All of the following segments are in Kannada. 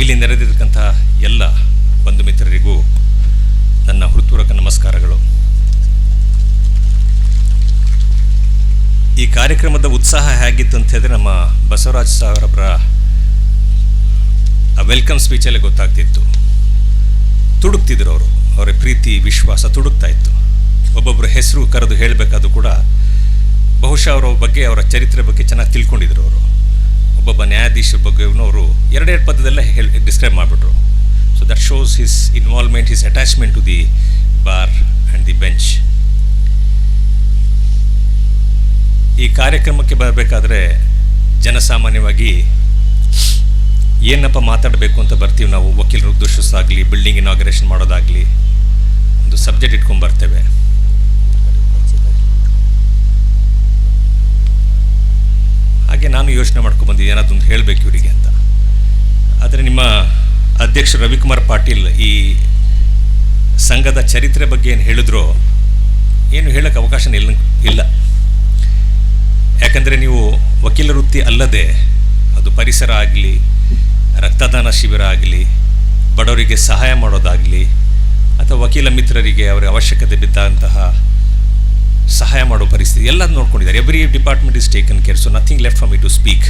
ಇಲ್ಲಿ ನೆರೆದಿರ್ತಕ್ಕಂಥ ಎಲ್ಲ ಬಂಧು ಮಿತ್ರರಿಗೂ ನನ್ನ ಹೃತ್ಪೂರ್ವಕ ನಮಸ್ಕಾರಗಳು. ಈ ಕಾರ್ಯಕ್ರಮದ ಉತ್ಸಾಹ ಹೇಗಿತ್ತು ಅಂತ ಹೇಳಿದ್ರೆ ನಮ್ಮ ಬಸವರಾಜ್ ಸಾಗರವರ ಆ ವೆಲ್ಕಮ್ ಸ್ಪೀಚಲ್ಲೇ ಗೊತ್ತಾಗ್ತಿತ್ತು. ತುಡುಕ್ತಿದ್ರು ಅವರು. ಅವರ ಪ್ರೀತಿ, ವಿಶ್ವಾಸ ತುಡುಕ್ತಾ ಇತ್ತು. ಒಬ್ಬೊಬ್ಬರ ಹೆಸರು ಕರೆದು ಹೇಳಬೇಕಾದ್ರೂ ಕೂಡ ಬಹುಶಃ ಅವರ ಬಗ್ಗೆ, ಅವರ ಚರಿತ್ರೆ ಬಗ್ಗೆ ಚೆನ್ನಾಗಿ ತಿಳ್ಕೊಂಡಿದ್ರು ಅವರು. ಒಬ್ಬೊಬ್ಬ ನ್ಯಾಯಾಧೀಶರ ಬಗ್ಗೆ ಅವರು ಎರಡೆರಡು ಪದದಲ್ಲೇ ಹೇಳಿ ಡಿಸ್ಕ್ರೈಬ್ ಮಾಡಿಬಿಟ್ರು. So that shows his involvement his attachment to the bar and the bench ಈ ಕಾರ್ಯಕ್ರಮಕ್ಕೆ ಬರಬೇಕಾದ್ರೆ ಜನಸಾಮಾನ್ಯವಾಗಿ ಏನಪ್ಪ ಮಾತಾಡಬೇಕು ಅಂತ ಬರ್ತೀವಿ ನಾವು, ವಕೀಲರು ಉದ್ದೇಶಿಸಾಗಲಿ ಬಿಲ್ಡಿಂಗ್ ಇನಾಗ್ರೇಷನ್ ಮಾಡೋದಾಗಲಿ, ಒಂದು ಸಬ್ಜೆಕ್ಟ್ ಇಟ್ಕೊಂಡು ಬರ್ತೇವೆ. ಹಾಗೆ ನಾನು ಯೋಚನೆ ಮಾಡ್ಕೊಂಡು ಬಂದಿದ್ದೆ ಏನಾದೊಂದು ಹೇಳಬೇಕು ಇವರಿಗೆ ಅಂತ. ಆದರೆ ನಿಮ್ಮ ಅಧ್ಯಕ್ಷ ರವಿಕುಮಾರ್ ಪಾಟೀಲ್ ಈ ಸಂಘದ ಚರಿತ್ರೆ ಬಗ್ಗೆ ಏನು ಹೇಳಿದ್ರೋ, ಏನು ಹೇಳೋಕ್ಕೆ ಅವಕಾಶ ಇಲ್ಲ ಇಲ್ಲ. ಯಾಕಂದರೆ ನೀವು ವಕೀಲ ವೃತ್ತಿ ಅಲ್ಲದೆ ಅದು ಪರಿಸರ ಆಗಲಿ, ರಕ್ತದಾನ ಶಿಬಿರ ಆಗಲಿ, ಬಡವರಿಗೆ ಸಹಾಯ ಮಾಡೋದಾಗಲಿ, ಅಥವಾ ವಕೀಲ ಮಿತ್ರರಿಗೆ ಅವರ ಅವಶ್ಯಕತೆ ಬಿದ್ದಂತಹ ಸಹಾಯ ಮಾಡೋ ಪರಿಸ್ಥಿತಿ ಎಲ್ಲ ನೋಡ್ಕೊಂಡಿದ್ದಾರೆ. Every department is taken care so nothing left for me to speak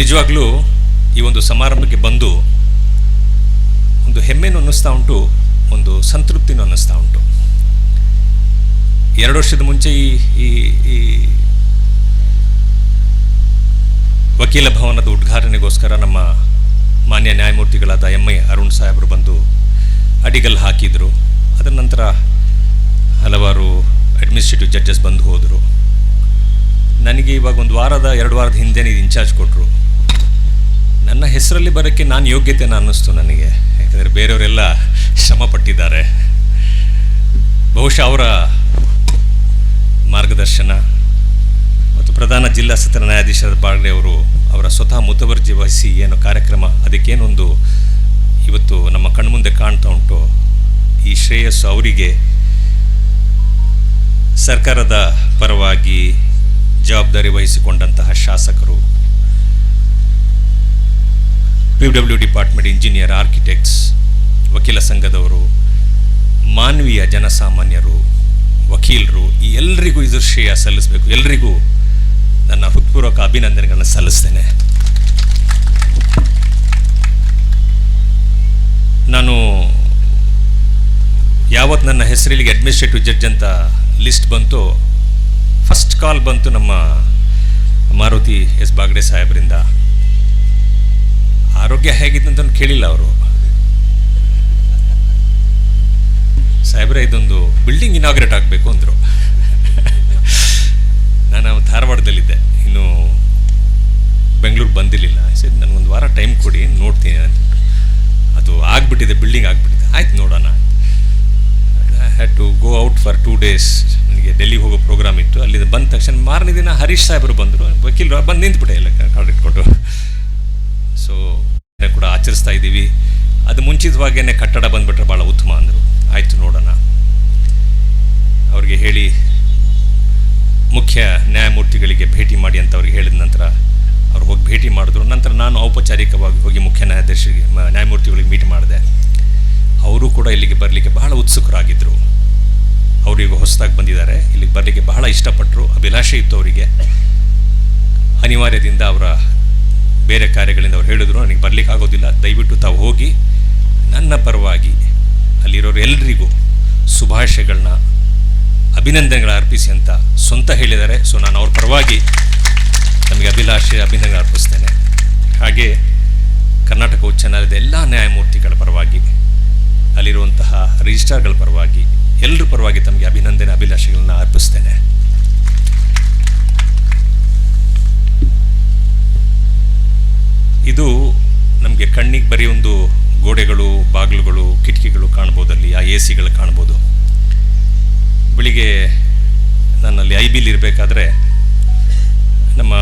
ನಿಜವಾಗ್ಲೂ ಈ ಒಂದು ಸಮಾರಂಭಕ್ಕೆ ಬಂದು ಒಂದು ಹೆಮ್ಮೆನೂ ಅನ್ನಿಸ್ತಾ ಉಂಟು, ಒಂದು ಸಂತೃಪ್ತಿನೂ ಅನ್ನಿಸ್ತಾ ಉಂಟು. ಎರಡು ವರ್ಷದ ಮುಂಚೆ ಈ ಈ ಈ ವಕೀಲ ಭವನದ ಉದ್ಘಾಟನೆಗೋಸ್ಕರ ನಮ್ಮ ಮಾನ್ಯ ನ್ಯಾಯಮೂರ್ತಿಗಳಾದ ಎಂ ಐ ಅರುಣ್ ಸಾಹೇಬರು ಬಂದು ಅಡಿಗಲ್ ಹಾಕಿದರು. ಅದರ ನಂತರ ಹಲವಾರು ಅಡ್ಮಿನಿಸ್ಟ್ರೇಟಿವ್ ಜಡ್ಜಸ್ ಬಂದು ಹೋದರು. ನನಗೆ ಇವಾಗ ಒಂದು ವಾರದ, ಎರಡು ವಾರದ ಹಿಂದೆ ಇನ್ಚಾರ್ಜ್ ಕೊಟ್ಟರು ನನ್ನ ಹೆಸರಲ್ಲಿ ಬರೋಕ್ಕೆ ನಾನು ಯೋಗ್ಯತೆನ ಅನ್ನಿಸ್ತು ನನಗೆ. ಯಾಕಂದರೆ ಬೇರೆಯವರೆಲ್ಲ ಶ್ರಮ ಪಟ್ಟಿದ್ದಾರೆ ಬಹುಶಃ ಅವರ ಮಾರ್ಗದರ್ಶನ ಮತ್ತು ಪ್ರಧಾನ ಜಿಲ್ಲಾ ಸತ್ರ ನ್ಯಾಯಾಧೀಶರ ಬಾಳ್ಗೆ ಅವರು ಅವರ ಸ್ವತಃ ಮುತುವರ್ಜಿ ವಹಿಸಿ ಏನು ಕಾರ್ಯಕ್ರಮ ಅದಕ್ಕೇನೊಂದು ಇವತ್ತು ನಮ್ಮ ಕಣ್ಮುಂದೆ ಕಾಣ್ತಾ ಉಂಟು. ಈ ಶ್ರೇಯಸ್ಸು ಅವರಿಗೆ ಸರ್ಕಾರದ ಪರವಾಗಿ ಜವಾಬ್ದಾರಿ ವಹಿಸಿಕೊಂಡಂತಹ ಶಾಸಕರು, P W department engineer, architects, ವಕೀಲ ಸಂಘದವರು, ಮಾನವೀಯ ಜನಸಾಮಾನ್ಯರು, ವಕೀಲರು, ಈ ಎಲ್ಲರಿಗೂ ಇದು ಶ್ರೇಯ ಸಲ್ಲಿಸಬೇಕು. ಎಲ್ರಿಗೂ ನನ್ನ ಹೃತ್ಪೂರ್ವಕ ಅಭಿನಂದನೆಗಳನ್ನು ಸಲ್ಲಿಸ್ತೇನೆ. ನಾನು ಯಾವತ್ತು ನನ್ನ ಹೆಸರಿಗೆ ಅಡ್ಮಿನಿಸ್ಟ್ರೇಟಿವ್ ಜಡ್ಜ್ ಅಂತ ಲಿಸ್ಟ್ ಬಂತು ಫಸ್ಟ್ ಕಾಲ್ ಬಂತು ನಮ್ಮ ಮಾರುತಿ ಎಸ್ ಬಾಗ್ಡೆ ಸಾಹೇಬರಿಂದ. ಆರೋಗ್ಯ ಹೇಗಿತ್ತು ಅಂತ ಕೇಳಿಲ್ಲ ಅವರು. ಸಾಹೇಬ್ರೆ, ಇದೊಂದು ಬಿಲ್ಡಿಂಗ್ ಇನಾಗ್ರೇಟ್ ಆಗಬೇಕು ಅಂದರು. ನಾನು ಧಾರವಾಡದಲ್ಲಿದ್ದೆ. ಇನ್ನು ಬೆಂಗಳೂರು ಬಂದಿರಲಿಲ್ಲ. ಸರಿ ನನಗೊಂದು ವಾರ ಟೈಮ್ ಕೊಡಿ, ನೋಡ್ತೀನಿ. ಅಂತ ಅದು ಆಗಿಬಿಟ್ಟಿದೆ ಬಿಲ್ಡಿಂಗ್ ಆಗಿಬಿಟ್ಟಿದೆ. ಆಯ್ತು ನೋಡೋಣ. I had to go out for two days ನನಗೆ ಡೆಲ್ಲಿಗೆ ಹೋಗೋ ಪ್ರೋಗ್ರಾಮ್ ಇತ್ತು. ಅಲ್ಲಿಂದ ಬಂದ ತಕ್ಷಣ ಮಾರನೇ ದಿನ ಹರೀಶ್ ಸಾಹೇಬರು ಬಂದರು. ವಕೀಲರು ಬಂದು ನಿಂತ್ಬಿಟ್ಟೆ ಎಲ್ಲ ಕಾರ್ಡ್ ಇಟ್ಕೊಂಡು. ಸೊ ಕೂಡ ಆಚರಿಸ್ತಾ ಇದ್ದೀವಿ. ಅದು ಮುಂಚಿತವಾಗೇನೆ ಕಟ್ಟಡ ಬಂದುಬಿಟ್ರೆ ಭಾಳ ಉತ್ತಮ ಅಂದರು. ಆಯಿತು ನೋಡೋಣ. ಅವ್ರಿಗೆ ಹೇಳಿ ಮುಖ್ಯ ನ್ಯಾಯಮೂರ್ತಿಗಳಿಗೆ ಭೇಟಿ ಮಾಡಿ ಅಂತ ಅವ್ರಿಗೆ ಹೇಳಿದ ನಂತರ ಅವ್ರು ಹೋಗಿ ಭೇಟಿ ಮಾಡಿದ್ರು. ನಂತರ ನಾನು ಔಪಚಾರಿಕವಾಗಿ ಹೋಗಿ ಮುಖ್ಯ ನ್ಯಾಯಾಧೀಶರಿಗೆ ನ್ಯಾಯಮೂರ್ತಿಗಳಿಗೆ ಮೀಟ್ ಮಾಡಿದೆ. ಅವರು ಕೂಡ ಇಲ್ಲಿಗೆ ಬರಲಿಕ್ಕೆ ಬಹಳ ಉತ್ಸುಕರಾಗಿದ್ದರು ಅವರಿಗೂ ಹೊಸದಾಗಿ ಬಂದಿದ್ದಾರೆ. ಇಲ್ಲಿಗೆ ಬರಲಿಕ್ಕೆ ಬಹಳ ಇಷ್ಟಪಟ್ಟರು ಅಭಿಲಾಷೆ ಇತ್ತು ಅವರಿಗೆ. ಅನಿವಾರ್ಯದಿಂದ ಅವರ ಬೇರೆ ಕಾರ್ಯಗಳಿಂದ ಅವ್ರು ಹೇಳಿದ್ರು, ನನಗೆ ಬರಲಿಕ್ಕೆ ಆಗೋದಿಲ್ಲ. ದಯವಿಟ್ಟು ತಾವು ಹೋಗಿ. ನನ್ನ ಪರವಾಗಿ ಅಲ್ಲಿರೋರು ಎಲ್ರಿಗೂ ಶುಭಾಶಯಗಳನ್ನ ಅಭಿನಂದನೆಗಳ ಅರ್ಪಿಸಿ ಅಂತ ಸ್ವಂತ ಹೇಳಿದ್ದಾರೆ. ಸೊ, ನಾನು ಅವ್ರ ಪರವಾಗಿ ನಮಗೆ ಅಭಿಲಾಷೆ ಅಭಿನಂದನೆ ಅರ್ಪಿಸ್ತೇನೆ. ಹಾಗೆ ಕರ್ನಾಟಕ ಉಚ್ಚ ನ್ಯಾಯಾಲಯದ ಎಲ್ಲ ನ್ಯಾಯಮೂರ್ತಿಗಳ ಪರವಾಗಿ, ಅಲ್ಲಿರುವಂತಹ ರಿಜಿಸ್ಟ್ರಾರ್ಗಳ ಪರವಾಗಿ ಎಲ್ಲರ ಪರವಾಗಿ ತಮಗೆ ಅಭಿನಂದನೆ, ಅಭಿಲಾಷೆಗಳನ್ನು ಅರ್ಪಿಸ್ತೇನೆ. ಇದು ನಮಗೆ ಕಣ್ಣಿಗೆ ಬರೀ ಒಂದು ಗೋಡೆಗಳು, ಬಾಗಿಲುಗಳು, ಕಿಟಕಿಗಳು ಕಾಣ್ಬೋದಲ್ಲಿ ಆ ಎ ಸಿಗಳು ಕಾಣ್ಬೋದು ಬೆಳಿಗ್ಗೆ ನನ್ನಲ್ಲಿ ಐ ಬಿಲ್ ಇರಬೇಕಾದ್ರೆ ನಮ್ಮ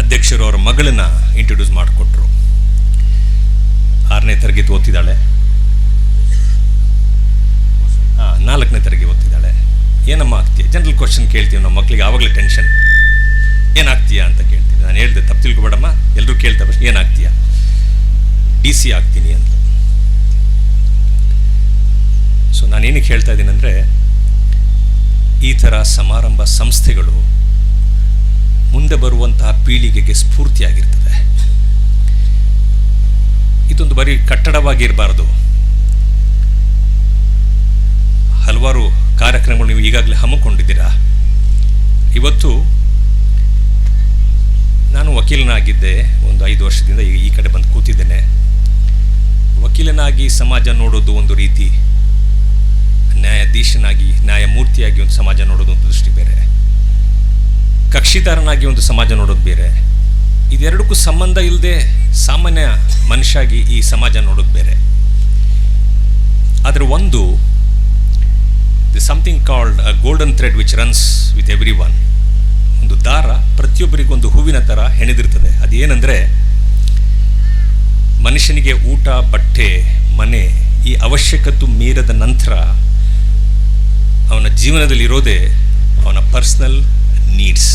ಅಧ್ಯಕ್ಷರು ಅವರ ಮಗಳನ್ನ ಇಂಟ್ರೊಡ್ಯೂಸ್ ಮಾಡಿಕೊಟ್ರು. ಆರನೇ ತರಗತಿ ಓದ್ತಿದ್ದಾಳೆ. ಹಾಂ, ನಾಲ್ಕನೇ ತರಗತಿ ಓದ್ತಿದ್ದಾಳೆ. ಏನಮ್ಮ ಆಗ್ತೀಯ? ಜನರಲ್ ಕ್ವಶನ್ ಕೇಳ್ತೀವಿ ನಮ್ಮ ಮಕ್ಕಳಿಗೆ ಆವಾಗಲೇ ಟೆನ್ಷನ್ ಏನಾಗ್ತೀಯಾ ಅಂತ ಕೇಳ್ತೀನಿ ನಾನು ಹೇಳಿದೆ, ತಪ್ಪು ತಿಳ್ಕೊಬೇಡಮ್ಮ. ಎಲ್ಲರೂ ಕೇಳ್ತಾ ಪ್ರಶ್ನೆ ಏನಾಗ್ತೀಯಾ? ಡಿ ಸಿ ಆಗ್ತೀನಿ ಅಂತ. ಸೊ ನಾನೇನಕ್ಕೆ ಹೇಳ್ತಾ ಇದ್ದೀನಿ ಅಂದರೆ, ಈ ಥರ ಸಮಾರಂಭ ಸಂಸ್ಥೆಗಳು ಮುಂದೆ ಬರುವಂತಹ ಪೀಳಿಗೆಗೆ ಸ್ಫೂರ್ತಿಯಾಗಿರ್ತದೆ. ಇದೊಂದು ಬರೀ ಕಟ್ಟಡವಾಗಿರಬಾರ್ದು. ಹಲವಾರು ಕಾರ್ಯಕ್ರಮಗಳು ನೀವು ಈಗಾಗಲೇ ಹಮ್ಮಿಕೊಂಡಿದ್ದೀರಾ? ಇವತ್ತು ನಾನು ವಕೀಲನಾಗಿದ್ದೆ, ಒಂದು ಐದು ವರ್ಷದಿಂದ ಈ ಈ ಕಡೆ ಬಂದು ಕೂತಿದ್ದೇನೆ. ವಕೀಲನಾಗಿ ಸಮಾಜ ನೋಡೋದು ಒಂದು ರೀತಿ, ನ್ಯಾಯಾಧೀಶನಾಗಿ, ನ್ಯಾಯಮೂರ್ತಿಯಾಗಿ ಒಂದು ಸಮಾಜ ನೋಡೋದು ಒಂದು ದೃಷ್ಟಿ ಬೇರೆ. ಕಕ್ಷಿದಾರನಾಗಿ ಒಂದು ಸಮಾಜ ನೋಡೋದು ಬೇರೆ. ಇದೆರಡಕ್ಕೂ ಸಂಬಂಧ ಇಲ್ಲದೆ ಸಾಮಾನ್ಯ ಮನುಷ್ಯಾಗಿ ಈ ಸಮಾಜ ನೋಡೋದು ಬೇರೆ. ಆದರೆ ಒಂದು the something called a golden thread which runs with everyone ಒಂದು ದಾರ ಪ್ರತಿಯೊಬ್ಬರಿಗೊಂದು ಹೂವಿನ ಥರ ಹೆಣೆದಿರ್ತದೆ. ಅದೇನೆಂದರೆ, ಮನುಷ್ಯನಿಗೆ ಊಟ, ಬಟ್ಟೆ, ಮನೆ ಈ ಅವಶ್ಯಕತೆ ಮೀರದ ನಂತರ ಅವನ ಜೀವನದಲ್ಲಿರೋದೇ ಅವನ ಪರ್ಸ್ನಲ್ ನೀಡ್ಸ್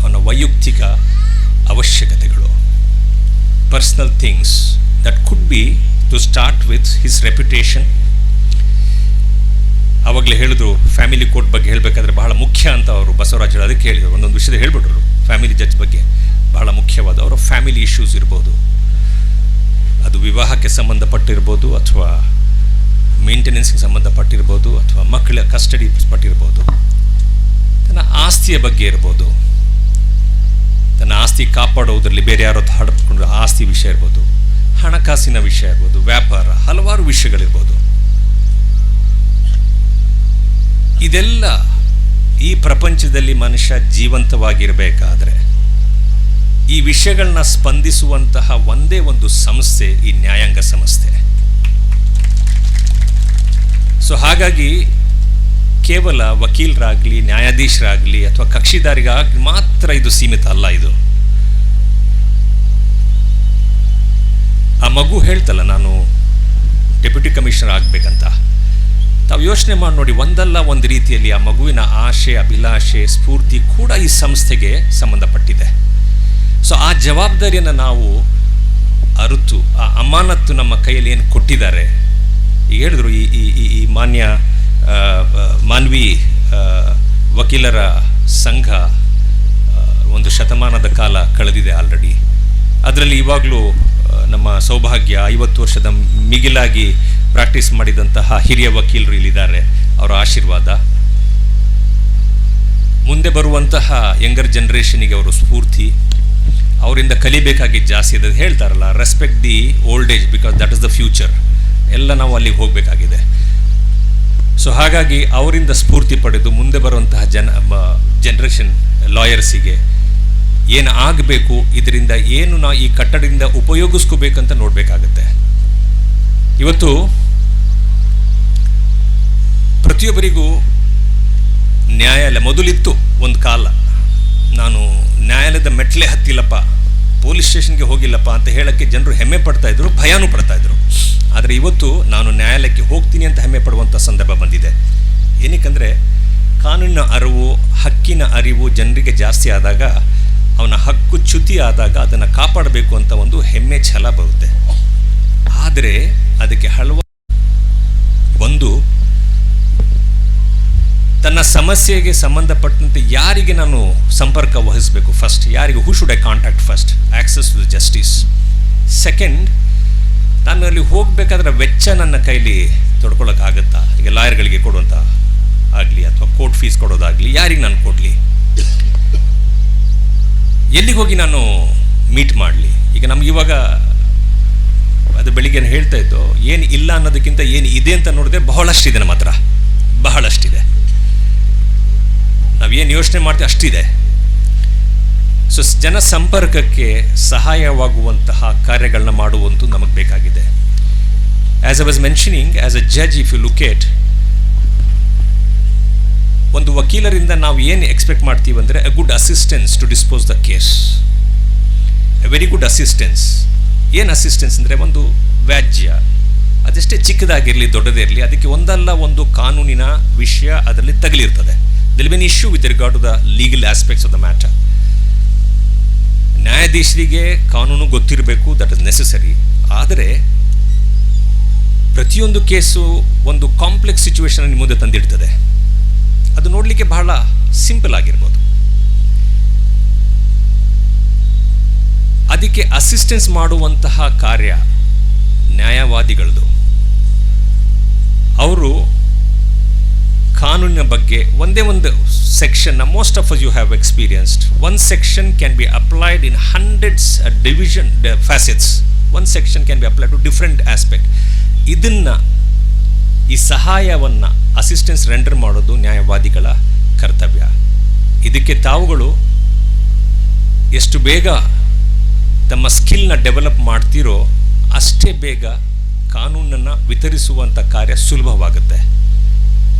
ಅವನ ವೈಯಕ್ತಿಕ ಅವಶ್ಯಕತೆಗಳು personal things that could be to start with his reputation ಆವಾಗಲೇ ಹೇಳಿದ್ರು ಫ್ಯಾಮಿಲಿ ಕೋರ್ಟ್ ಬಗ್ಗೆ ಹೇಳಬೇಕಾದ್ರೆ ಬಹಳ ಮುಖ್ಯ ಅಂತ ಅವರು ಬಸವರಾಜ್ ಅದಕ್ಕೆ ಹೇಳಿದರು. ಒಂದೊಂದು ವಿಷಯದ ಹೇಳ್ಬಿಟ್ರು ಫ್ಯಾಮಿಲಿ ಜಡ್ಜ್ ಬಗ್ಗೆ ಬಹಳ ಮುಖ್ಯವಾದ ಅವರ ಫ್ಯಾಮಿಲಿ ಇಶ್ಯೂಸ್ ಇರ್ಬೋದು. ಅದು ವಿವಾಹಕ್ಕೆ ಸಂಬಂಧಪಟ್ಟಿರ್ಬೋದು ಅಥವಾ ಮೇಂಟೆನೆನ್ಸ್ಗೆ ಸಂಬಂಧಪಟ್ಟಿರ್ಬೋದು ಅಥವಾ ಮಕ್ಕಳ ಕಸ್ಟಡಿ ಪಟ್ಟಿರ್ಬೋದು. ತನ್ನ ಆಸ್ತಿಯ ಬಗ್ಗೆ ಇರ್ಬೋದು. ತನ್ನ ಆಸ್ತಿ ಕಾಪಾಡೋದ್ರಲ್ಲಿ ಬೇರೆ ಯಾರೋ ಹಡ್ಕೊಂಡು ಆಸ್ತಿ ವಿಷಯ ಇರ್ಬೋದು. ಹಣಕಾಸಿನ ವಿಷಯ ಇರ್ಬೋದು, ವ್ಯಾಪಾರ, ಹಲವಾರು ವಿಷಯಗಳಿರ್ಬೋದು. ಇದೆಲ್ಲ ಈ ಪ್ರಪಂಚದಲ್ಲಿ ಮನುಷ್ಯ ಜೀವಂತವಾಗಿರಬೇಕಾದ್ರೆ ಈ ವಿಷಯಗಳನ್ನ ಸ್ಪಂದಿಸುವಂತಹ ಒಂದೇ ಒಂದು ಸಂಸ್ಥೆ ಈ ನ್ಯಾಯಾಂಗ ಸಂಸ್ಥೆ. ಸೊ ಹಾಗಾಗಿ ಕೇವಲ ವಕೀಲರಾಗಲಿ, ನ್ಯಾಯಾಧೀಶರಾಗಲಿ ಅಥವಾ ಕಕ್ಷಿದಾರಿಗಾಗಿ ಮಾತ್ರ ಇದು ಸೀಮಿತ ಅಲ್ಲ ಇದು. ಆ ಮಗು ಹೇಳ್ತಲ್ಲ, ನಾನು ಡೆಪ್ಯೂಟಿ ಕಮಿಷನರ್ ಆಗಬೇಕಂತ. ತಾವು ಯೋಚನೆ ಮಾಡಿ ನೋಡಿ, ಒಂದಲ್ಲ ಒಂದು ರೀತಿಯಲ್ಲಿ ಆ ಮಗುವಿನ ಆಶೆ, ಅಭಿಲಾಷೆ, ಸ್ಫೂರ್ತಿ ಕೂಡ ಈ ಸಂಸ್ಥೆಗೆ ಸಂಬಂಧಪಟ್ಟಿದೆ. ಸೊ ಆ ಜವಾಬ್ದಾರಿಯನ್ನು ನಾವು ಅರುತು, ಆ ಅಮಾನತ್ತು ನಮ್ಮ ಕೈಯಲ್ಲಿ ಏನು ಕೊಟ್ಟಿದ್ದಾರೆ, ಹೇಳಿದ್ರು ಈ ಈ, ಈ- ಮಾನ್ಯ ಮಾನ್ವಿ ವಕೀಲರ ಸಂಘ ಒಂದು ಶತಮಾನದ ಕಾಲ ಕಳೆದಿದೆ ಆಲ್ರೆಡಿ. ಅದರಲ್ಲಿ ಇವಾಗಲೂ ನಮ್ಮ ಸೌಭಾಗ್ಯ ಐವತ್ತು ವರ್ಷದ ಮಿಗಿಲಾಗಿ ಪ್ರಾಕ್ಟೀಸ್ ಮಾಡಿದಂತಹ ಹಿರಿಯ ವಕೀಲರು ಇಲ್ಲಿದ್ದಾರೆ. ಅವರ ಆಶೀರ್ವಾದ. ಮುಂದೆ ಬರುವಂತಹ ಯಂಗರ್ ಜನ್ರೇಷನಿಗೆ ಅವರು ಸ್ಫೂರ್ತಿ. ಅವರಿಂದ ಕಲಿಬೇಕಾಗಿದ್ದು ಜಾಸ್ತಿ ಇದೆ ಹೇಳ್ತಾರಲ್ಲ respect the old age because that is the future ಎಲ್ಲ ನಾವು ಅಲ್ಲಿಗೆ ಹೋಗಬೇಕಾಗಿದೆ. ಸೊ ಹಾಗಾಗಿ ಅವರಿಂದ ಸ್ಫೂರ್ತಿ ಪಡೆದು ಮುಂದೆ ಬರುವಂತಹ ಜನ ಜನ್ರೇಷನ್ ಲಾಯರ್ಸಿಗೆ ಏನು ಆಗಬೇಕು, ಇದರಿಂದ ಏನು ನಾ ಈ ಕಟ್ಟಡದಿಂದ ಉಪಯೋಗಿಸ್ಕೋಬೇಕಂತ ನೋಡಬೇಕಾಗತ್ತೆ. ಇವತ್ತು ಪ್ರತಿಯೊಬ್ಬರಿಗೂ ನ್ಯಾಯಾಲಯ ಮೊದಲಿತ್ತು ಒಂದು ಕಾಲ. ನಾನು ನ್ಯಾಯಾಲಯದ ಮೆಟ್ಲೆ ಹತ್ತಿಲ್ಲಪ್ಪ, ಪೊಲೀಸ್ ಸ್ಟೇಷನ್ಗೆ ಹೋಗಿಲ್ಲಪ್ಪ ಅಂತ ಹೇಳೋಕ್ಕೆ ಜನರು ಹೆಮ್ಮೆ ಪಡ್ತಾಯಿದ್ರು ಭಯಾನೂ ಭಯನೂ ಪಡ್ತಾ ಇದ್ರು. ಆದರೆ ಇವತ್ತು ನಾನು ನ್ಯಾಯಾಲಯಕ್ಕೆ ಹೋಗ್ತೀನಿ ಅಂತ ಹೆಮ್ಮೆ ಪಡುವಂಥ ಸಂದರ್ಭ ಬಂದಿದೆ. ಏನಕ್ಕಂದರೆ, ಕಾನೂನಿನ ಅರಿವು, ಹಕ್ಕಿನ ಅರಿವು ಜನರಿಗೆ ಜಾಸ್ತಿ ಆದಾಗ, ಅವನ ಹಕ್ಕು ಚ್ಯುತಿ ಆದಾಗ ಅದನ್ನು ಕಾಪಾಡಬೇಕು ಅಂತ ಒಂದು ಹೆಮ್ಮೆ ಛಲ ಬರುತ್ತೆ. ಆದರೆ ಅದಕ್ಕೆ ಹಲವು ಒಂದು, ತನ್ನ ಸಮಸ್ಯೆಗೆ ಸಂಬಂಧಪಟ್ಟಂತೆ ಯಾರಿಗೆ ನಾನು ಸಂಪರ್ಕ ವಹಿಸಬೇಕು ಫಸ್ಟ್ ಯಾರಿಗೆ? Who should I contact first access to justice second ನಾನು ಅಲ್ಲಿ ಹೋಗಬೇಕಾದ್ರೆ ವೆಚ್ಚ ನನ್ನ ಕೈಲಿ ತೊಡ್ಕೊಳ್ಳೋಕ್ಕಾಗತ್ತಾ ಈಗ ಲಾಯರ್ಗಳಿಗೆ ಕೊಡುವಂಥ ಆಗಲಿ ಅಥವಾ ಕೋರ್ಟ್ ಫೀಸ್ ಕೊಡೋದಾಗಲಿ, ಯಾರಿಗೆ ನಾನು ಕೊಡಲಿ? ಎಲ್ಲಿಗೆ ಹೋಗಿ ನಾನು ಮೀಟ್ ಮಾಡಲಿ? ಈಗ ನಮ್ಗೆ ಇವಾಗ ಅದು ಬೆಳಿಗ್ಗೆ ಹೇಳ್ತಾ ಇದ್ದು, ಏನು ಇಲ್ಲ ಅನ್ನೋದಕ್ಕಿಂತ ಏನು ಇದೆ ಅಂತ ನೋಡಿದ್ರೆ ಬಹಳಷ್ಟಿದೆ ನಮ್ಮ ಹತ್ರ. ಬಹಳಷ್ಟಿದೆ. ನಾವೇನು ಯೋಚನೆ ಮಾಡ್ತೀವಿ ಅಷ್ಟಿದೆ. ಸೊ ಜನ ಸಂಪರ್ಕಕ್ಕೆ ಸಹಾಯವಾಗುವಂತಹ ಕಾರ್ಯಗಳನ್ನ ಮಾಡುವಂತೂ ನಮಗೆ ಬೇಕಾಗಿದೆ. As I was mentioning as a judge if you look at ಒಂದು ವಕೀಲರಿಂದ ನಾವು ಏನು ಎಕ್ಸ್ಪೆಕ್ಟ್ ಮಾಡ್ತೀವಿ ಅಂದರೆ a good assistance to dispose the case a very good assistance ಏನು ಅಸಿಸ್ಟೆನ್ಸ್ ಅಂದರೆ, ಒಂದು ವ್ಯಾಜ್ಯ. ಅದೆಷ್ಟೇ ಚಿಕ್ಕದಾಗಿರಲಿ ದೊಡ್ಡದೇ ಇರಲಿ ಅದಕ್ಕೆ ಒಂದಲ್ಲ ಒಂದು ಕಾನೂನಿನ ವಿಷಯ ಅದರಲ್ಲಿ ತಗಲಿರ್ತದೆ. There'll be an issue with regard to the legal aspects of the matter ನ್ಯಾಯಾಧೀಶರಿಗೆ ಕಾನೂನು ಗೊತ್ತಿರಬೇಕು ದಟ್ ಇಸ್ ನೆಸೆಸರಿ ಆದರೆ ಪ್ರತಿಯೊಂದು ಕೇಸು ಒಂದು ಕಾಂಪ್ಲೆಕ್ಸ್ ಸಿಚುವೇಶನ್ ನಿಮ್ಮ ಮುಂದೆ ತಂದಿಡ್ತದೆ. ಅದು ನೋಡಲಿಕ್ಕೆ ಬಹಳ ಸಿಂಪಲ್ ಆಗಿರ್ಬೋದು. ಅದಕ್ಕೆ ಅಸಿಸ್ಟೆನ್ಸ್ ಮಾಡುವಂತಹ ಕಾರ್ಯ ನ್ಯಾಯವಾದಿಗಳದು. ಅವರು ಕಾನೂನಿನ ಬಗ್ಗೆ ಒಂದೇ ಒಂದು section most of you have experienced one section can be applied in hundreds division facets one section can be applied to different aspect ಇದನ್ನು ಈ ಸಹಾಯವನ್ನು ಅಸಿಸ್ಟೆನ್ಸ್ ರೆಂಡರ್ ಮಾಡೋದು ನ್ಯಾಯವಾದಿಗಳ ಕರ್ತವ್ಯ. ಇದಕ್ಕೆ ತಾವುಗಳು ಎಷ್ಟು ಬೇಗ ತಮ್ಮ ಸ್ಕಿಲ್ನ ಡೆವಲಪ್ ಮಾಡ್ತೀರೋ ಅಷ್ಟೇ ಬೇಗ ಕಾನೂನನ್ನು ವಿತರಿಸುವಂಥ ಕಾರ್ಯ ಸುಲಭವಾಗುತ್ತೆ.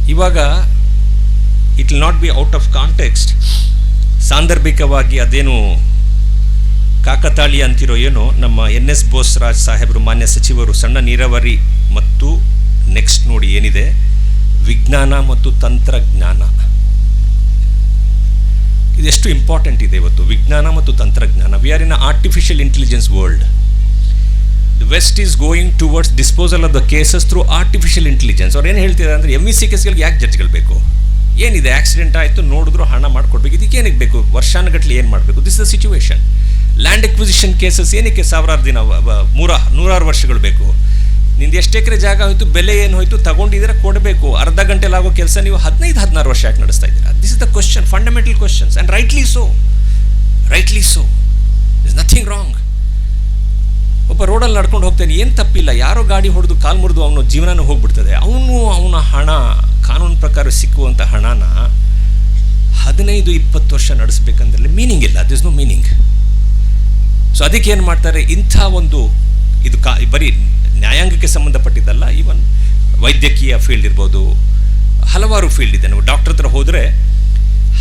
ಇವಾಗ it will not be out of context ಸಾಂದರ್ಭಿಕವಾಗಿ ಅದೇನು ಕಾಕತಾಳಿ ಅಂತಿರೋ ಏನೋ, ನಮ್ಮ ಎನ್ ಎಸ್ ಬೋಸ್ರಾಜ್ ಸಾಹೇಬರು, ಮಾನ್ಯ ಸಚಿವರು, ಸಣ್ಣ ನೀರಾವರಿ ಮತ್ತು ನೆಕ್ಸ್ಟ್ ನೋಡಿ ಏನಿದೆ? ವಿಜ್ಞಾನ ಮತ್ತು ತಂತ್ರಜ್ಞಾನ. ಇದೆಷ್ಟು ಇಂಪಾರ್ಟೆಂಟ್ ಇದೆ ಇವತ್ತು. ವಿಜ್ಞಾನ ಮತ್ತು ತಂತ್ರಜ್ಞಾನ. We are in artificial intelligence world west is going towards disposal of the cases through artificial intelligence ಅವ್ರು ಏನು ಹೇಳ್ತಿದ್ದಾರೆ ಅಂದರೆ ಎಂ ಇ ಸಿ ಕೇಸ್ಗಳಿಗೆ ಯಾಕೆ ಜಡ್ಜ್ಗಳು ಬೇಕು? ಏನಿದೆ? ಆಕ್ಸಿಡೆಂಟ್ ಆಯಿತು, ನೋಡಿದ್ರು ಹಣ ಮಾಡಿಕೊಡ್ಬೇಕು. ಇದಕ್ಕೆ ಏನಕ್ಕೆ ಬೇಕು? ವರ್ಷಾನುಗಟ್ಟಲೆ ಏನು ಮಾಡಬೇಕು? This the situation land acquisition cases ಏನಕ್ಕೆ ಸಾವಿರಾರು ದಿನ ಮೂರ, ನೂರಾರು ವರ್ಷಗಳು ಬೇಕು? ನಿಂದು ಎಷ್ಟು ಎಕರೆ ಜಾಗ ಹೋಯಿತು, ಬೆಲೆ ಏನು ಹೋಯಿತು ತಗೊಂಡಿದ್ರೆ ಕೊಡಬೇಕು? ಅರ್ಧ ಗಂಟೆಲಿ ಆಗೋ ಕೆಲಸ ನೀವು ಹದಿನೈದು, ಹದಿನಾರು ವರ್ಷ ಯಾಕೆ ನಡೆಸ್ತಾ ಇದ್ದೀರಾ? This is the question fundamental questions and rightly so rightly so is nothing wrong ಒಬ್ಬ ರೋಡಲ್ಲಿ ನಡ್ಕೊಂಡು ಹೋಗ್ತಾನೆ, ಏನು ತಪ್ಪಿಲ್ಲ. ಯಾರೋ ಗಾಡಿ ಹೊಡೆದು ಕಾಲು ಮುರಿದು ಅವನ ಜೀವನನೂ ಹೋಗ್ಬಿಡ್ತದೆ. ಅವನು ಅವನ ಹಣ, ಕಾನೂನು ಪ್ರಕಾರ ಸಿಕ್ಕುವಂಥ ಹಣನ ಹದಿನೈದು, ಇಪ್ಪತ್ತು ವರ್ಷ ನಡೆಸಬೇಕಂದ್ರೆ ಮೀನಿಂಗ್ ಇಲ್ಲ. ದಿಸ್ ನೋ ಮೀನಿಂಗ್ ಸೊ ಅದಕ್ಕೆ ಏನು ಮಾಡ್ತಾರೆ? ಇಂಥ ಒಂದು ಇದು ಕಾ, ಬರೀ ನ್ಯಾಯಾಂಗಕ್ಕೆ ಸಂಬಂಧಪಟ್ಟಿದ್ದಲ್ಲ ಈವನ್ ವೈದ್ಯಕೀಯ ಫೀಲ್ಡ್ ಇರ್ಬೋದು, ಹಲವಾರು ಫೀಲ್ಡ್ ಇದೆ. ನಾವು ಡಾಕ್ಟರ್ ಹತ್ರ ಹೋದರೆ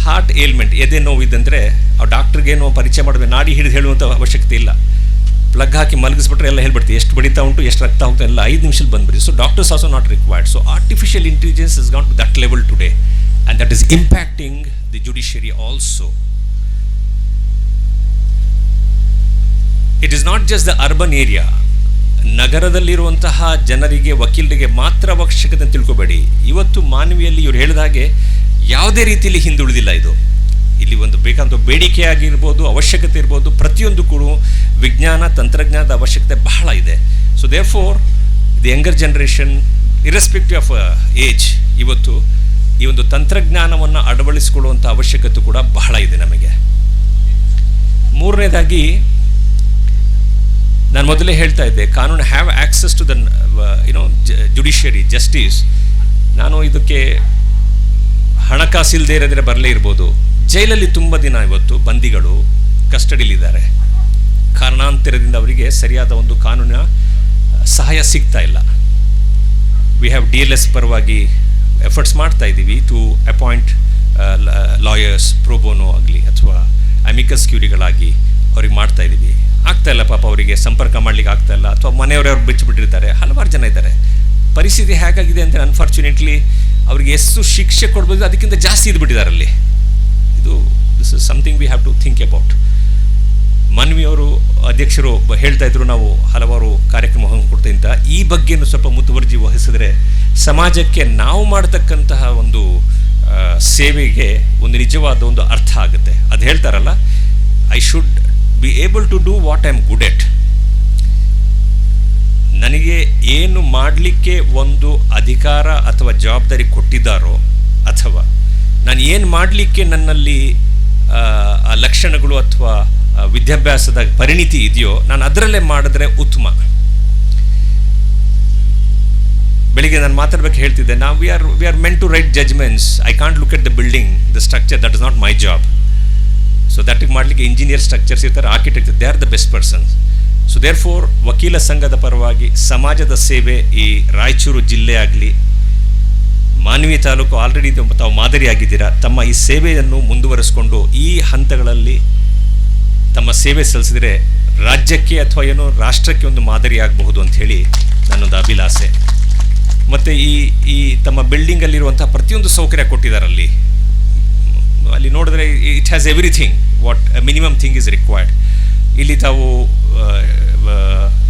ಹಾರ್ಟ್ ಏಲ್ಮೆಂಟ್ ಎದೆ ನೋವಿದ್ದಂದರೆ ಆ ಡಾಕ್ಟ್ರಿಗೇನು ಪರಿಚಯ ಮಾಡಬೇಕು ನಾಡಿ ಹಿಡಿದು ಹೇಳುವಂಥ ಅವಶ್ಯಕತೆ ಇಲ್ಲ. ಪ್ಲಗ್ ಹಾಕಿ ಮಲಗಿಸ್ಬಿಟ್ರೆ ಎಲ್ಲ ಹೇಳ್ಬಿಡ್ತೀವಿ. ಎಷ್ಟು ಬಡಿತಾ ಉಂಟು, ಎಷ್ಟು ರಕ್ತ ಉಂಟು, ಎಲ್ಲ ಐದು ನಿಮಿಷದಲ್ಲಿ ಬಂದ್ಬಿಡಿ so doctors also not required so artificial intelligence is gone to that level today and that is impacting the judiciary also it is not just the urban area ನಗರದಲ್ಲಿರುವಂತಹ ಜನರಿಗೆ, ವಕೀಲರಿಗೆ ಮಾತ್ರ ಅವಶ್ಯಕತೆ ತಿಳ್ಕೊಬೇಡಿ. ಇವತ್ತು ಮಾನವಿಯಲ್ಲಿ ಇವ್ರು ಹೇಳಿದ ಹಾಗೆ ಯಾವುದೇ ರೀತಿಯಲ್ಲಿ ಹಿಂದುಳಿದಿಲ್ಲ ಇದು. ಇಲ್ಲಿ ಒಂದು ಬೇಕಂತ ಬೇಡಿಕೆ ಆಗಿರ್ಬೋದು ಅವಶ್ಯಕತೆ ಇರ್ಬೋದು, ಪ್ರತಿಯೊಂದು ಕೂಡ ವಿಜ್ಞಾನ, ತಂತ್ರಜ್ಞಾನದ ಅವಶ್ಯಕತೆ ಬಹಳ ಇದೆ. So therefore the younger generation irrespective of age ಇವತ್ತು ಈ ಒಂದು ತಂತ್ರಜ್ಞಾನವನ್ನು ಅಳವಡಿಸಿಕೊಳ್ಳುವಂಥ ಅವಶ್ಯಕತೆ ಕೂಡ ಬಹಳ ಇದೆ ನಮಗೆ. ಮೂರನೇದಾಗಿ, ನಾನು ಮೊದಲೇ ಹೇಳ್ತಾ ಇದ್ದೆ, ಕಾನೂನು have access to the you know judiciary justice ನಾನು ಇದಕ್ಕೆ ಹಣಕಾಸು ಇರೋದ್ರೆ ಬರಲೇ ಇರ್ಬೋದು. ಜೈಲಲ್ಲಿ ತುಂಬ ದಿನ ಇವತ್ತು ಬಂದಿಗಳು ಕಸ್ಟಡಿಲಿದ್ದಾರೆ. ಕಾರಣಾಂತರದಿಂದ ಅವರಿಗೆ ಸರಿಯಾದ ಒಂದು ಕಾನೂನಿನ ಸಹಾಯ ಸಿಗ್ತಾ ಇಲ್ಲ. We have D L S ಪರವಾಗಿ ಎಫರ್ಟ್ಸ್ ಮಾಡ್ತಾ ಇದ್ದೀವಿ. ಟು ಅಪಾಯಿಂಟ್ ಲಾಯರ್ಸ್ ಪ್ರೋಬೋನೋ ಆಗಲಿ ಅಥವಾ ಅಮಿಕಸ್ ಕ್ಯೂರಿಗಳಾಗಿ ಅವ್ರಿಗೆ ಮಾಡ್ತಾ ಇದ್ದೀವಿ. ಆಗ್ತಾ ಇಲ್ಲ ಪಾಪ ಅವರಿಗೆ ಸಂಪರ್ಕ ಮಾಡ್ಲಿಕ್ಕೆ ಆಗ್ತಾ ಇಲ್ಲ. ಅಥವಾ ಮನೆಯವರವ್ರು ಬಿಚ್ಚಿಬಿಟ್ಟಿರ್ತಾರೆ. ಹಲವಾರು ಜನ ಇದ್ದಾರೆ. ಪರಿಸ್ಥಿತಿ ಹೇಗಾಗಿದೆ ಅಂದರೆ ಅನ್ಫಾರ್ಚುನೇಟ್ಲಿ ಅವ್ರಿಗೆ ಎಷ್ಟು ಶಿಕ್ಷೆ ಕೊಡ್ಬೋದು ಅದಕ್ಕಿಂತ ಜಾಸ್ತಿ ಇದ್ಬಿಟ್ಟಿದ್ದಾರೆ ಅಲ್ಲಿ. ಇದು this is something we have to think about ಮನ್ವಿಯವರು ಅಧ್ಯಕ್ಷರು ಹೇಳ್ತಾ ಇದ್ರು, ನಾವು ಹಲವಾರು ಕಾರ್ಯಕ್ರಮ ಅಂತ. ಈ ಬಗ್ಗೆನೂ ಸ್ವಲ್ಪ ಮುತುವರ್ಜಿ ವಹಿಸಿದ್ರೆ ಸಮಾಜಕ್ಕೆ ನಾವು ಮಾಡತಕ್ಕಂತಹ ಒಂದು ಸೇವೆಗೆ ಒಂದು ನಿಜವಾದ ಒಂದು ಅರ್ಥ ಆಗುತ್ತೆ. ಅದು ಹೇಳ್ತಾರಲ್ಲ I should be able to do what I am good at ನನಗೆ ಏನು ಮಾಡಲಿಕ್ಕೆ ಒಂದು ಅಧಿಕಾರ ಅಥವಾ ಜವಾಬ್ದಾರಿ ಕೊಟ್ಟಿದ್ದಾರೋ ಅಥವಾ ನಾನು ಏನು ಮಾಡಲಿಕ್ಕೆ ನನ್ನಲ್ಲಿ ಆ, ಲಕ್ಷಣಗಳು ಅಥವಾ ವಿದ್ಯಾಭ್ಯಾಸದ ಪರಿಣಿತಿ ಇದೆಯೋ ನಾನು ಅದರಲ್ಲೇ ಮಾಡಿದ್ರೆ ಉತ್ತಮ. ಬೆಳಿಗ್ಗೆ ನಾನು ಮಾತಾಡ್ಬೇಕು ಹೇಳ್ತಿದ್ದೆ ನಾವು we are we are meant to write judgments I can't look at the building the structure that is not my job so ದಟ್ಟಿಗೆ ಮಾಡಲಿಕ್ಕೆ ಇಂಜಿನಿಯರ್ ಸ್ಟ್ರಕ್ಚರ್ಸ್ ಇರ್ತಾರೆ architect they are the best persons so therefore ವಕೀಲ ಸಂಘದ ಪರವಾಗಿ ಸಮಾಜದ ಸೇವೆ ಈ ರಾಯಚೂರು ಜಿಲ್ಲೆ ಆಗಲಿ ಮಾನವಿ ತಾಲೂಕು ಆಲ್ರೆಡಿ ತಾವು ಮಾದರಿಯಾಗಿದ್ದೀರಾ, ತಮ್ಮ ಈ ಸೇವೆಯನ್ನು ಮುಂದುವರಿಸಿಕೊಂಡು ಈ ಹಂತಗಳಲ್ಲಿ ತಮ್ಮ ಸೇವೆ ಸಲ್ಲಿಸಿದರೆ ರಾಜ್ಯಕ್ಕೆ ಅಥವಾ ಏನೋ ರಾಷ್ಟ್ರಕ್ಕೆ ಒಂದು ಮಾದರಿ ಆಗಬಹುದು ಅಂತ ಹೇಳಿ ನನ್ನೊಂದು ಅಭಿಲಾಷೆ. ಮತ್ತು ಈ ಈ ತಮ್ಮ ಬಿಲ್ಡಿಂಗಲ್ಲಿರುವಂಥ ಪ್ರತಿಯೊಂದು ಸೌಕರ್ಯ ಕೊಟ್ಟಿದ್ದಾರೆ ಅಲ್ಲಿ. ಅಲ್ಲಿ ನೋಡಿದ್ರೆ it has everything what minimum thing is required ಇಲ್ಲಿ ತಾವು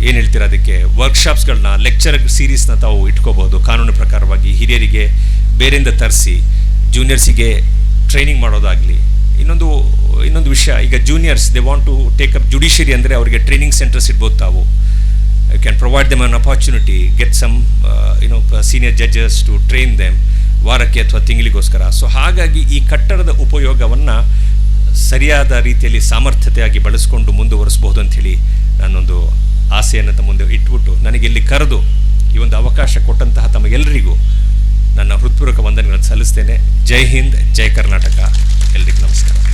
ಏನು ಹೇಳ್ತೀರಾ ಅದಕ್ಕೆ? ವರ್ಕ್ಶಾಪ್ಸ್ಗಳನ್ನ ಲೆಕ್ಚರ್ ಸೀರೀಸ್ನ ತಾವು ಇಟ್ಕೋಬೋದು ಕಾನೂನು ಪ್ರಕಾರವಾಗಿ ಹಿರಿಯರಿಗೆ ಬೇರೆಯಿಂದ ತರಿಸಿ ಜೂನಿಯರ್ಸಿಗೆ ಟ್ರೈನಿಂಗ್ ಮಾಡೋದಾಗಲಿ. ಇನ್ನೊಂದು ಇನ್ನೊಂದು ವಿಷಯ, ಈಗ juniors they want to take up judiciary ಅಂದರೆ ಅವರಿಗೆ ಟ್ರೈನಿಂಗ್ ಸೆಂಟರ್ಸ್ ಇಡ್ಬೋದು ತಾವು. You can provide them an opportunity get some you know senior judges to train them ವಾರಕ್ಕೆ ಅಥವಾ ತಿಂಗಳಿಗೋಸ್ಕರ. ಸೊ ಹಾಗಾಗಿ ಈ ಕಟ್ಟಡದ ಉಪಯೋಗವನ್ನು ಸರಿಯಾದ ರೀತಿಯಲ್ಲಿ ಸಾಮರ್ಥ್ಯತೆಯಾಗಿ ಬಳಸಿಕೊಂಡು ಮುಂದುವರಿಸಬಹುದು ಅಂಥೇಳಿ ನಾನೊಂದು ಆಸೆಯನ್ನು ತಮ್ಮ ಮುಂದೆ ಇಟ್ಬಿಟ್ಟು ನನಗೆ ಇಲ್ಲಿ ಕರೆದು ಈ ಒಂದು ಅವಕಾಶ ಕೊಟ್ಟಂತಹ ತಮಗೆಲ್ಲರಿಗೂ ನನ್ನ ಹೃತ್ಪೂರ್ವಕ ವಂದನೆಗಳನ್ನು ಸಲ್ಲಿಸ್ತೇನೆ. ಜೈ ಹಿಂದ್, ಜೈ ಕರ್ನಾಟಕ. ಎಲ್ರಿಗೂ ನಮಸ್ಕಾರ.